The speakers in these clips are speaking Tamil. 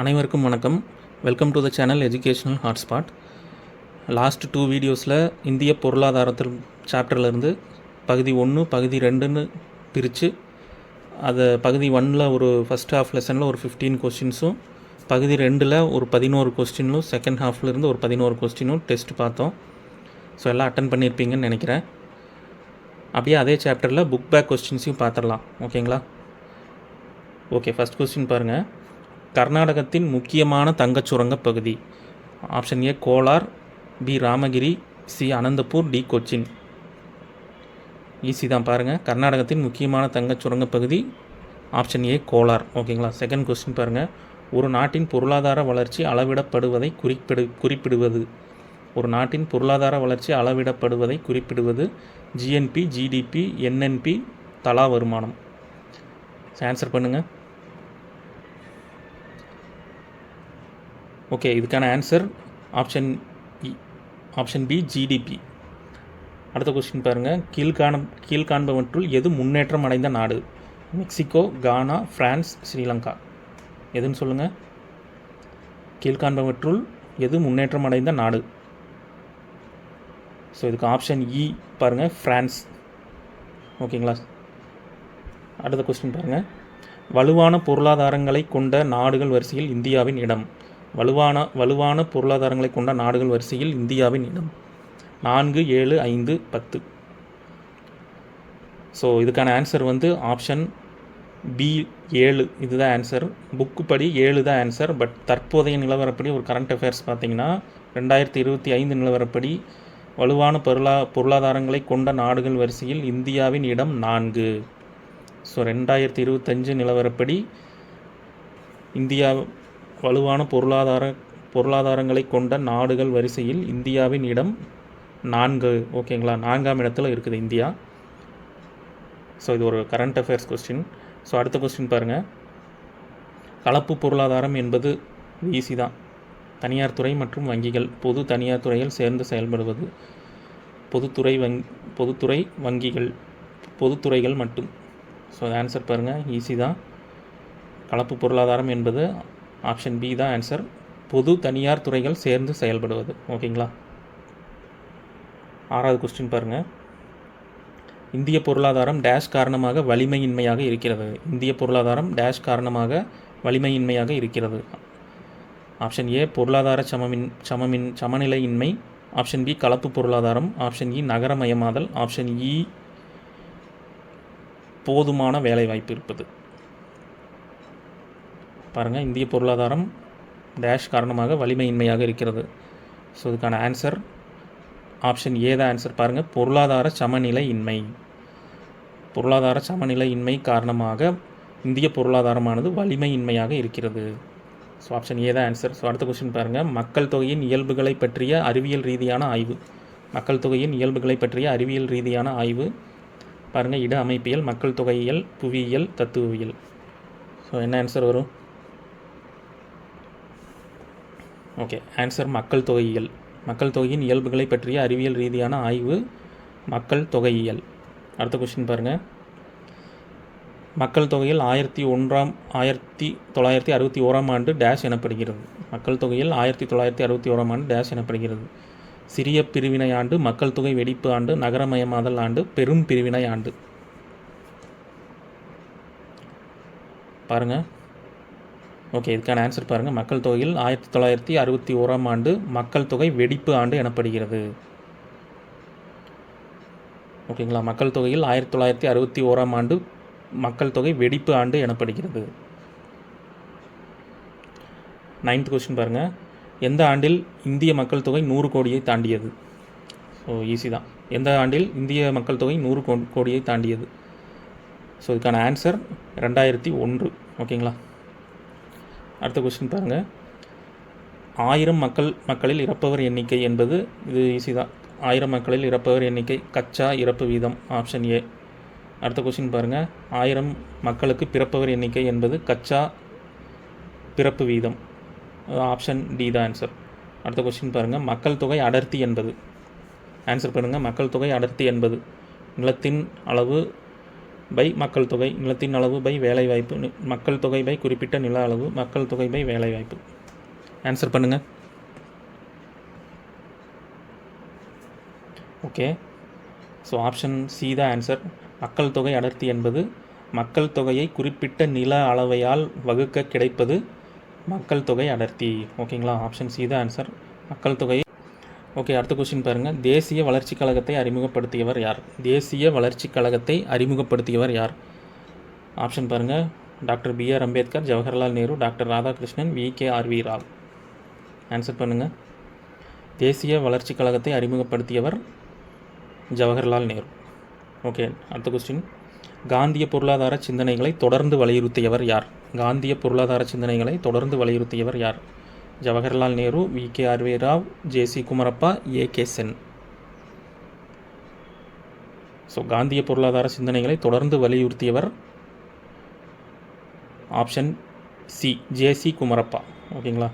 அனைவருக்கும் வணக்கம். Welcome to the channel educational hotspot last two வீடியோஸில் இந்திய பொருளாதாரத்தில் சாப்டர்லேருந்து பகுதி ஒன்று பகுதி ரெண்டுன்னு பிரித்து அதை பகுதி ஒன்னில் ஒரு ஃபஸ்ட் ஹாஃப் லெசனில் ஒரு ஃபிஃப்டீன் கொஸ்டின்ஸும் பகுதி ரெண்டில் ஒரு பதினோரு கொஸ்டினும் செகண்ட் ஹாஃப்லேருந்து ஒரு பதினோரு கொஸ்டினும் டெஸ்ட் பார்த்தோம். ஸோ எல்லாம் அட்டன் பண்ணியிருப்பீங்கன்னு நினைக்கிறேன். அப்படியே அதே சாப்டரில் புக் பேக் கொஸ்டின்ஸையும் பார்த்துடலாம். ஓகேங்களா ஓகே ஃபஸ்ட் கொஸ்டின் பாருங்கள் கர்நாடகத்தின் முக்கியமான தங்கச் சுரங்கப் பகுதி. Option A Kolar B Ramagiri C Anantapur D Cochin. Easy தான் பாருங்கள் கர்நாடகத்தின் முக்கியமான தங்கச் சுரங்கப் பகுதி ஆப்ஷன் ஏ கோலார். ஓகேங்களா? செகண்ட் கொஸ்டின் பாருங்கள் ஒரு நாட்டின் பொருளாதார வளர்ச்சி அளவிடப்படுவதை குறிப்பிடு குறிப்பிடுவது. ஒரு நாட்டின் பொருளாதார வளர்ச்சி அளவிடப்படுவதை குறிப்பிடுவது ஜிஎன்பி ஜிடிபி என்என்பி தலா வருமானம். ஆன்சர் பண்ணுங்கள் ஓகே இதுக்கான answer option E option B GDP அடுத்த கொஸ்டின் பாருங்கள் கீழ்காண கீழ்காண்பவற்றுள் எது முன்னேற்றம் அடைந்த நாடு? Mexico Ghana France Sri Lanka. எதுன்னு சொல்லுங்கள் கீழ்காண்பவற்றுள் எது முன்னேற்றம் அடைந்த நாடு? ஸோ இதுக்கு ஆப்ஷன் இ e பாருங்கள் ஃப்ரான்ஸ் ஓகேங்களா அடுத்த கொஸ்டின் பாருங்கள் வலுவான பொருளாதாரங்களை கொண்ட நாடுகள் வரிசையில் இந்தியாவின் இடம். வலுவான வலுவான பொருளாதாரங்களை கொண்ட நாடுகள் வரிசையில் இந்தியாவின் இடம். நான்கு ஏழு ஐந்து பத்து. ஸோ இதுக்கான ஆன்சர் வந்து ஆப்ஷன் பி ஏழு. இதுதான் ஆன்சர் புக்கு படி ஏழு தான் ஆன்சர் பட் தற்போதைய நிலவரப்படி ஒரு கரண்ட் அஃபேர்ஸ் பார்த்தீங்கன்னா ரெண்டாயிரத்தி இருபத்தி ஐந்து நிலவரப்படி வலுவான பொருளா பொருளாதாரங்களை கொண்ட நாடுகள் வரிசையில் இந்தியாவின் இடம் நான்கு. ஸோ ரெண்டாயிரத்தி இருபத்தஞ்சு நிலவரப்படி இந்தியா வலுவான பொருளாதார பொருளாதாரங்களை கொண்ட நாடுகள் வரிசையில் இந்தியாவின் இடம் நான்கு. ஓகேங்களா? நான்காம் இடத்துல இருக்குது இந்தியா. ஸோ இது ஒரு கரண்ட் அஃபேர்ஸ் கொஸ்டின் ஸோ அடுத்த கொஸ்டின் பாருங்கள் கலப்பு பொருளாதாரம் என்பது ஈஸி தான். தனியார் துறை மற்றும் வங்கிகள். பொது தனியார் துறையில் சேர்ந்து செயல்படுவது. பொதுத்துறை வங் பொதுத்துறை வங்கிகள். பொதுத்துறைகள் மட்டும். ஸோ ஆன்சர் பாருங்கள் ஈஸி தான். கலப்பு பொருளாதாரம் என்பது ஆப்ஷன் பி தான் ஆன்சர் பொது தனியார் துறைகள் சேர்ந்து செயல்படுவது. ஓகேங்களா? ஆறாவது கொஸ்டின் பாருங்கள் இந்திய பொருளாதாரம் டேஷ் காரணமாக வலிமையின்மையாக இருக்கிறது. இந்திய பொருளாதாரம் டேஷ் காரணமாக வலிமையின்மையாக இருக்கிறது. ஆப்ஷன் ஏ பொருளாதார சமமின் சமமின் சமநிலையின்மை. ஆப்ஷன் பி கலப்பு பொருளாதாரம். ஆப்ஷன் இ e, நகரமயமாதல். ஆப்ஷன் இ e, போதுமான வேலைவாய்ப்பு இருப்பது. பாருங்கள் இந்திய பொருளாதாரம் டேஷ் காரணமாக வலிமையின்மையாக இருக்கிறது. ஸோ இதுக்கான ஆன்சர் ஆப்ஷன் ஏ தான் ஆன்சர் பாருங்கள் பொருளாதார சமநிலை இன்மை பொருளாதார சமநிலை இன்மை காரணமாக இந்திய பொருளாதாரமானது வலிமையின்மையாக இருக்கிறது. ஸோ ஆப்ஷன் ஏ தான் ஆன்சர் ஸோ அடுத்த கொஸ்டின் பாருங்கள் மக்கள் தொகையின் இயல்புகளை பற்றிய அறிவியல் ரீதியான ஆய்வு. மக்கள் தொகையின் இயல்புகளை பற்றிய அறிவியல் ரீதியான ஆய்வு. பாருங்கள் இட அமைப்பியல் மக்கள் தொகையியல் புவியியல் தத்துவவியல். ஸோ என்ன ஆன்சர் வரும்? ஓகே ஆன்சர் மக்கள் தொகையியல். மக்கள் தொகையின் இயல்புகளை பற்றிய அறிவியல் ரீதியான ஆய்வு மக்கள் தொகையியல். அடுத்த கொஸ்டின் பாருங்கள் மக்கள் தொகையில் ஆயிரத்தி ஒன்றாம் ஆயிரத்தி தொள்ளாயிரத்தி அறுபத்தி ஓராம் ஆண்டு டேஷ் எனப்படுகிறது. மக்கள் தொகையில் ஆயிரத்தி தொள்ளாயிரத்தி அறுபத்தி ஓராம் ஆண்டு டேஷ் எனப்படுகிறது. சிறிய பிரிவினை ஆண்டு மக்கள் தொகை வெடிப்பு ஆண்டு நகரமயமாதல் ஆண்டு பெரும் பிரிவினை ஆண்டு. பாருங்கள் ஓகே இதுக்கான ஆன்சர் பாருங்கள் மக்கள் தொகையில் ஆயிரத்தி தொள்ளாயிரத்தி அறுபத்தி ஓராம் ஆண்டு மக்கள் தொகை வெடிப்பு ஆண்டு எனப்படுகிறது. ஓகேங்களா மக்கள் தொகையில் ஆயிரத்தி தொள்ளாயிரத்தி அறுபத்தி ஓராம் ஆண்டு மக்கள் தொகை வெடிப்பு ஆண்டு எனப்படுகிறது. நைன்த் கொஸ்டின் பாருங்கள் எந்த ஆண்டில் இந்திய மக்கள் தொகை நூறு கோடியை தாண்டியது? ஸோ ஈஸி தான். எந்த ஆண்டில் இந்திய மக்கள் தொகை நூறு கோ கோடியை தாண்டியது? ஸோ இதுக்கான ஆன்சர் ரெண்டாயிரத்தி ஒன்று. ஓகேங்களா அடுத்த கொஸ்டின் பாருங்கள் ஆயிரம் மக்கள் மக்களில் இறப்பவர் எண்ணிக்கை என்பது இது ஈஸி தான். ஆயிரம் மக்களில் இறப்பவர் எண்ணிக்கை கச்சா இறப்பு வீதம் ஆப்ஷன் ஏ அடுத்த கொஸ்டின் பாருங்கள் ஆயிரம் மக்களுக்கு பிறப்பவர் எண்ணிக்கை என்பது கச்சா பிறப்பு வீதம். ஆப்ஷன் டி தான் ஆன்சர் அடுத்த கொஸ்டின் பாருங்கள் மக்கள் தொகை அடர்த்தி என்பது. ஆன்சர் பண்ணுங்கள் மக்கள் தொகை அடர்த்தி என்பது நிலத்தின் அளவு பை மக்கள் தொகை நிலத்தின் அளவு பை வேலைவாய்ப்பு மக்கள் தொகை பை குறிப்பிட்ட நில அளவு மக்கள் தொகை பை வேலைவாய்ப்பு. ஆன்சர் பண்ணுங்கள் ஓகே ஸோ ஆப்ஷன் சி தான் ஆன்சர் மக்கள் தொகை அடர்த்தி என்பது மக்கள் தொகையை குறிப்பிட்ட நில அளவையால் வகுக்க கிடைப்பது மக்கள் தொகை அடர்த்தி. ஓகேங்களா ஆப்ஷன் சி தான் ஆன்சர் மக்கள் தொகை ஓகே அடுத்த கொஸ்டின் பாருங்கள் தேசிய வளர்ச்சிக் கழகத்தை அறிமுகப்படுத்தியவர் யார்? தேசிய வளர்ச்சிக் கழகத்தை அறிமுகப்படுத்தியவர் யார்? ஆப்ஷன் பாருங்கள் doctor B R Ambedkar Jawaharlal Nehru doctor Radhakrishnan V K R V Rao. Answer பண்ணுங்கள் தேசிய வளர்ச்சிக் கழகத்தை அறிமுகப்படுத்தியவர் ஜவஹர்லால் நேரு. ஓகே அடுத்த கொஸ்டின் காந்திய பொருளாதார சிந்தனைகளை தொடர்ந்து வலியுறுத்தியவர் யார்? காந்திய பொருளாதார சிந்தனைகளை தொடர்ந்து வலியுறுத்தியவர் யார்? Jawaharlal Nehru V. K. R V Rao J. C. Kumarappa A. K. Sen. So காந்திய பொருளாதார சிந்தனைகளை தொடர்ந்து வலியுறுத்தியவர் option C J. C. Kumarappa. ஓகேங்களா?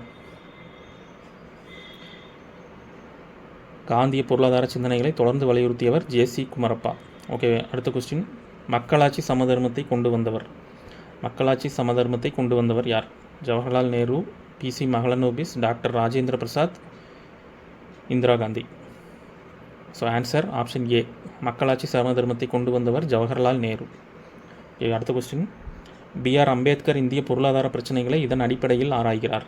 காந்திய பொருளாதார சிந்தனைகளை தொடர்ந்து வலியுறுத்தியவர் ஜே. சி. குமரப்பா. ஓகே அடுத்த கொஸ்டின் மக்களாட்சி சமதர்மத்தை கொண்டு வந்தவர். மக்களாட்சி சமதர்மத்தை கொண்டு வந்தவர் யார்? Jawaharlal Nehru P C Mahalanobis doctor Rajendra Prasad Indira Gandhi. So answer option A மக்களாட்சி சமதர்மத்தை கொண்டு வந்தவர் ஜவஹர்லால் நேரு. Okay, அடுத்த கொஸ்டின் பிஆர் அம்பேத்கர் இந்திய பொருளாதார பிரச்சனைகளை இதன் அடிப்படையில் ஆராய்கிறார்.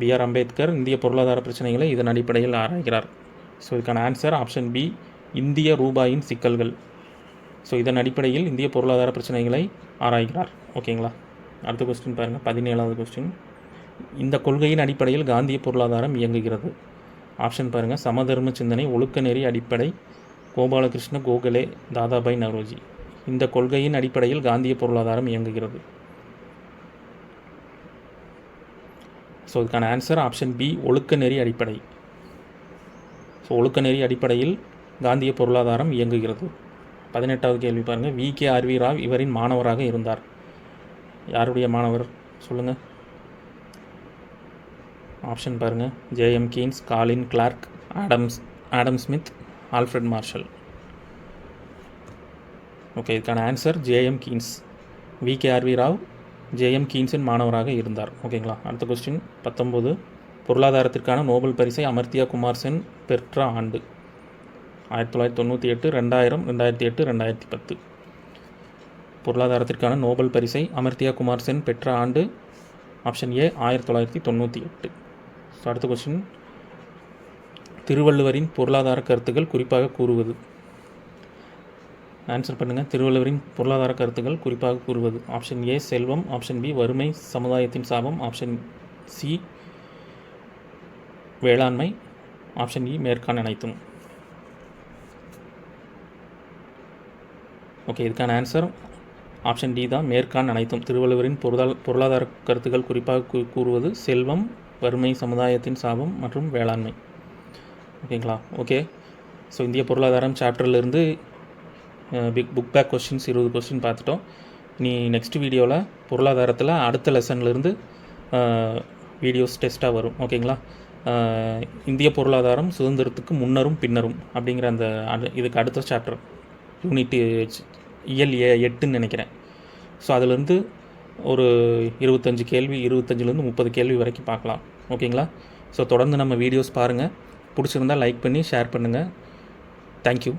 பிஆர் அம்பேத்கர் இந்திய பொருளாதார பிரச்சனைகளை இதன் அடிப்படையில் ஆராய்கிறார். ஸோ இதுக்கான ஆன்சர் ஆப்ஷன் பி இந்திய ரூபாயின் சிக்கல்கள். ஸோ இதன் அடிப்படையில் இந்திய பொருளாதார பிரச்சனைகளை ஆராய்கிறார். ஓகேங்களா அடுத்த கொஸ்டின் பாருங்கள் பதினேழாவது கொஸ்டின் இந்த கொள்கையின் அடிப்படையில் காந்திய பொருளாதாரம் இயங்குகிறது. ஆப்ஷன் பாருங்கள் சமதர்ம சிந்தனை ஒழுக்க நெறி அடிப்படை கோபாலகிருஷ்ண கோகலே தாதாபாய் நரோஜி. இந்த கொள்கையின் அடிப்படையில் காந்திய பொருளாதாரம் இயங்குகிறது. ஸோ இதுக்கான ஆன்சர் ஆப்ஷன் பி ஒழுக்க நெறி அடிப்படை. ஸோ ஒழுக்க நெறி அடிப்படையில் காந்திய பொருளாதாரம் இயங்குகிறது. பதினெட்டாவது கேள்வி பாருங்கள் வி. கே. ஆர்வி ராவ் இவரின் மாணவராக இருந்தார். யாருடைய மாணவர்? சொல்லுங்கள் ஆப்ஷன் பாருங்கள் J M Keynes Colin Clark Adams Adam Smith Alfred Marshall. Okay இதுக்கான answer J M Keynes. V. K. R V Rao J M கீன்ஸின் மாணவராக இருந்தார். ஓகேங்களா? அடுத்த கொஸ்டின் பத்தொம்போது பொருளாதாரத்திற்கான நோபல் பரிசை அமர்த்தியா குமார் சென் பெற்ற ஆண்டு. ஆயிரத்தி தொள்ளாயிரத்தி தொண்ணூற்றி எட்டு ரெண்டாயிரம் ரெண்டாயிரத்தி எட்டு ரெண்டாயிரத்தி பத்து. பொருளாதாரத்திற்கான நோபல் பரிசை அமர்த்தியா குமார் சென் பெற்ற ஆண்டு ஆப்ஷன் ஏ ஆயிரத்தி தொள்ளாயிரத்தி தொண்ணூற்றி எட்டு. ஸோ அடுத்த கொஸ்டின் திருவள்ளுவரின் பொருளாதார கருத்துக்கள் குறிப்பாக கூறுவது. ஆன்சர் பண்ணுங்கள் திருவள்ளுவரின் பொருளாதார கருத்துக்கள் குறிப்பாக கூறுவது. ஆப்ஷன் ஏ செல்வம். ஆப்ஷன் பி வறுமை. சமுதாயத்தின் சாபம். ஆப்ஷன் சி வேளாண்மை. ஆப்ஷன் இ e, மேற்கான் அனைத்தும். ஓகே இதுக்கான ஆன்சர் ஆப்ஷன் டி தான். மேற்கான் அனைத்தும் திருவள்ளுவரின் பொருளாதார பொருளாதார கருத்துக்கள் குறிப்பாக கூறுவது செல்வம் வறுமை சமுதாயத்தின் சாபம் மற்றும் வேளாண்மை. ஓகேங்களா ஓகே ஸோ இந்திய பொருளாதாரம் சாப்டர்லேருந்து பிக் புக் பேக் கொஸ்டின்ஸ் இருபது கொஸ்டின் பார்த்துட்டோம். நீ நெக்ஸ்ட் வீடியோவில் பொருளாதாரத்தில் அடுத்த லெசன்லேருந்து வீடியோஸ் டெஸ்ட்டாக வரும். ஓகேங்களா இந்திய பொருளாதாரம் சுதந்திரத்துக்கு முன்னரும் பின்னரும் அப்படிங்கிற அந்த அடு- இதுக்கு அடுத்த சாப்டர் யூனிட் இயல் ஏ எட்டுன்னு நினைக்கிறேன். ஸோ அதுலேருந்து ஒரு இருபத்தஞ்சி கேள்வி இருபத்தஞ்சிலேருந்து முப்பது கேள்வி வரைக்கும் பார்க்கலாம். ஓகேங்களா? ஸோ தொடர்ந்து நம்ம வீடியோஸ் பாருங்கள் பிடிச்சிருந்தா லைக் பண்ணி ஷேர் பண்ணுங்கள் தேங்க்யூ